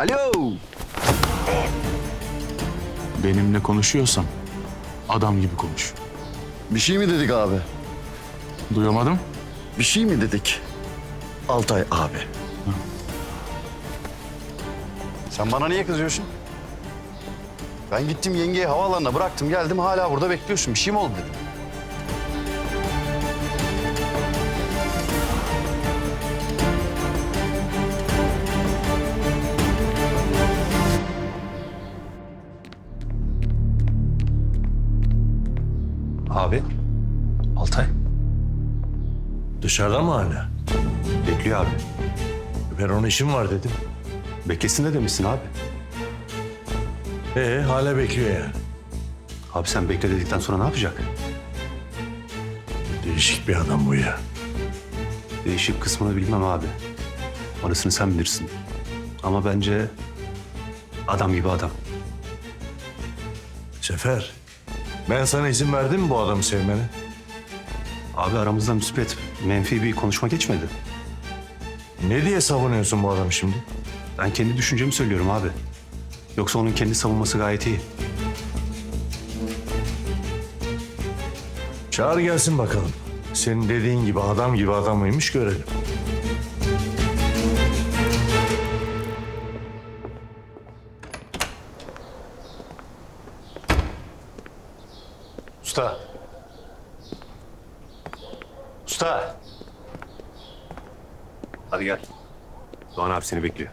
Alo. Benimle konuşuyorsan adam gibi konuş. Bir şey mi dedik abi? Duyamadım. Bir şey mi dedik? Altay abi. Sen bana niye kızıyorsun? Ben gittim yengeyi havaalanına bıraktım geldim hala burada bekliyorsun. Bir şey mi oldu dedim. Dışarıda mı hala? Bekliyor abi. Ben onun işim var dedim. Beklesin de demişsin abi. Ee hala bekliyor yani. Abi sen bekle dedikten sonra ne yapacak? Değişik bir adam bu ya. Değişik kısmını bilmem abi. Orasını sen bilirsin. Ama bence adam gibi adam. Sefer. Ben sana izin verdim mi bu adamı sevmene? Abi aramızda müspet, menfi bir konuşma geçmedi. Ne diye savunuyorsun bu adamı şimdi? Ben kendi düşüncemi söylüyorum abi. Yoksa onun kendi savunması gayet iyi. Çağır gelsin bakalım. Senin dediğin gibi adam gibi adam mıymış görelim. Usta. Usta. Hadi gel. Doğan abi seni bekliyor.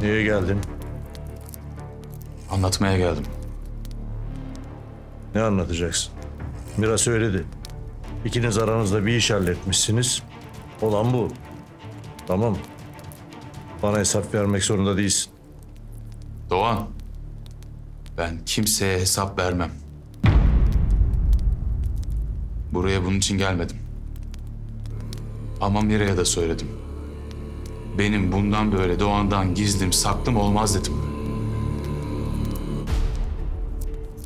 Niye geldin? Anlatmaya geldim. Ne anlatacaksın? Mira söyledi. İkiniz aranızda bir iş halletmişsiniz. Olan bu. Tamam. Bana hesap vermek zorunda değilsin. Doğan. Ben kimseye hesap vermem. Buraya bunun için gelmedim. Ama Mira'ya da söyledim. Benim bundan böyle Doğan'dan gizlim saklım olmaz dedim.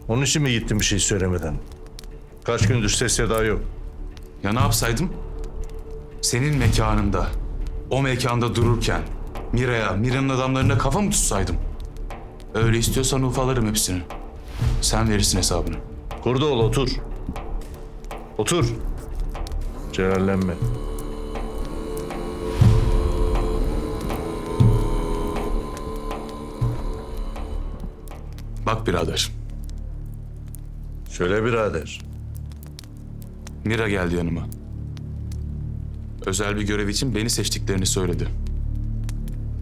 Onun için mi gittin bir şey söylemeden? Kaç gündür ses seda yok. Ya ne yapsaydım? Senin mekanında, o mekanda dururken Mira'ya, Mira'nın adamlarına kafa mı tutsaydım? Öyle istiyorsan ufalarım hepsini. Sen verirsin hesabını. Kurda ol otur. Otur. Celallenme. Bak birader, Söyle birader. Mira geldi yanıma. Özel bir görev için beni seçtiklerini söyledi.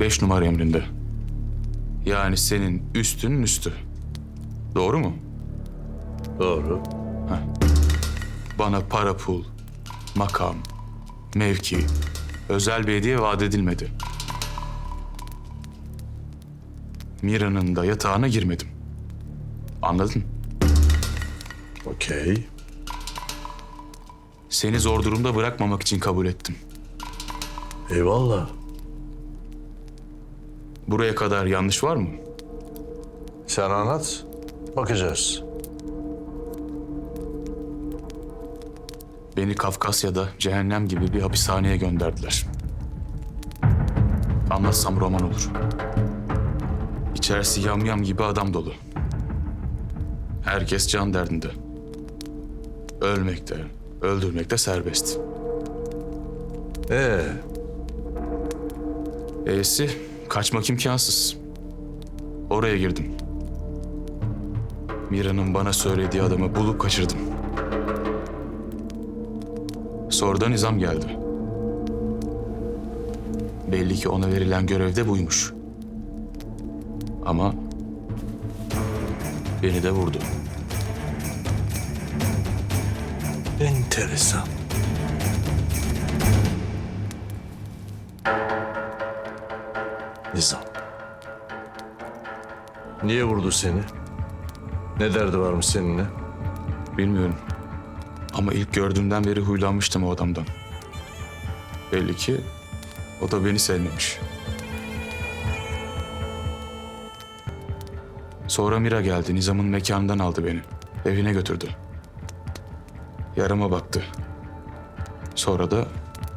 Beş numara emrinde. Yani senin üstünün üstü. Doğru mu? Doğru. Bana para pul, makam, mevki, özel bir hediye vaat edilmedi. Mira'nın da yatağına girmedim. Anladın? Okey. Seni zor durumda bırakmamak için kabul ettim. Eyvallah. Buraya kadar yanlış var mı? Sen anlat. Bakacağız. Beni Kafkasya'da cehennem gibi bir hapishaneye gönderdiler. Anlatsam roman olur. İçerisi yamyam gibi adam dolu. Herkes can derdinde. Ölmekte, öldürmekte serbest. Ee, E'si kaçmak imkansız. Oraya girdim. Mira'nın bana söylediği adamı bulup kaçırdım. Sonradan nizam geldi. Belli ki ona verilen görev de buymuş. Ama Beni de vurdu. Enteresan. Nizam. Niye vurdu seni? Ne derdi varmış seninle? Bilmiyorum. Ama ilk gördüğümden beri huylanmıştım o adamdan. Belli ki o da beni sevmemiş. Sonra Mira geldi. Nizam'ın mekanından aldı beni. Evine götürdü. Yarama baktı. Sonra da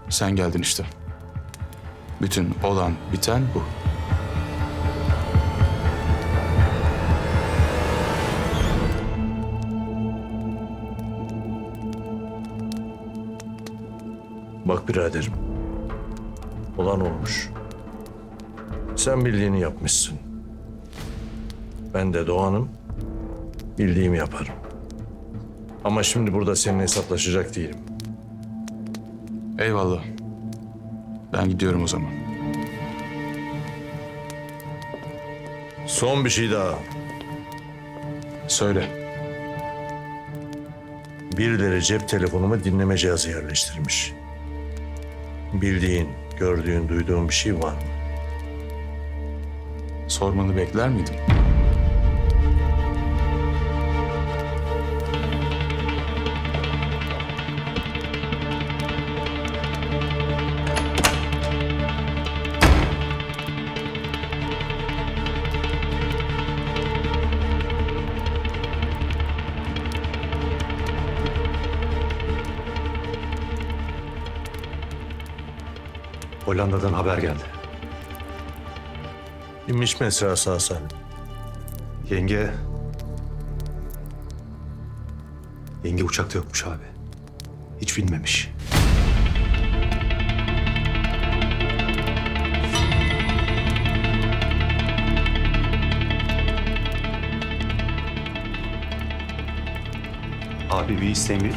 sen geldin işte. Bütün olan biten bu. Bak biraderim. Olan olmuş. Sen bildiğini yapmışsın. Ben de Doğan'ım. Bildiğimi yaparım. Ama şimdi burada seninle hesaplaşacak değilim. Eyvallah. Ben gidiyorum o zaman. Son bir şey daha. Söyle. Birileri cep telefonuma dinleme cihazı yerleştirmiş. Bildiğin, gördüğün, duyduğun bir şey var mı? Sormanı bekler miydim? Hollanda'dan haber geldi. İnmiş mi Esra salim? Yenge... Yenge uçakta yokmuş abi. Hiç bilmemiş. Abi bir isteğin bir...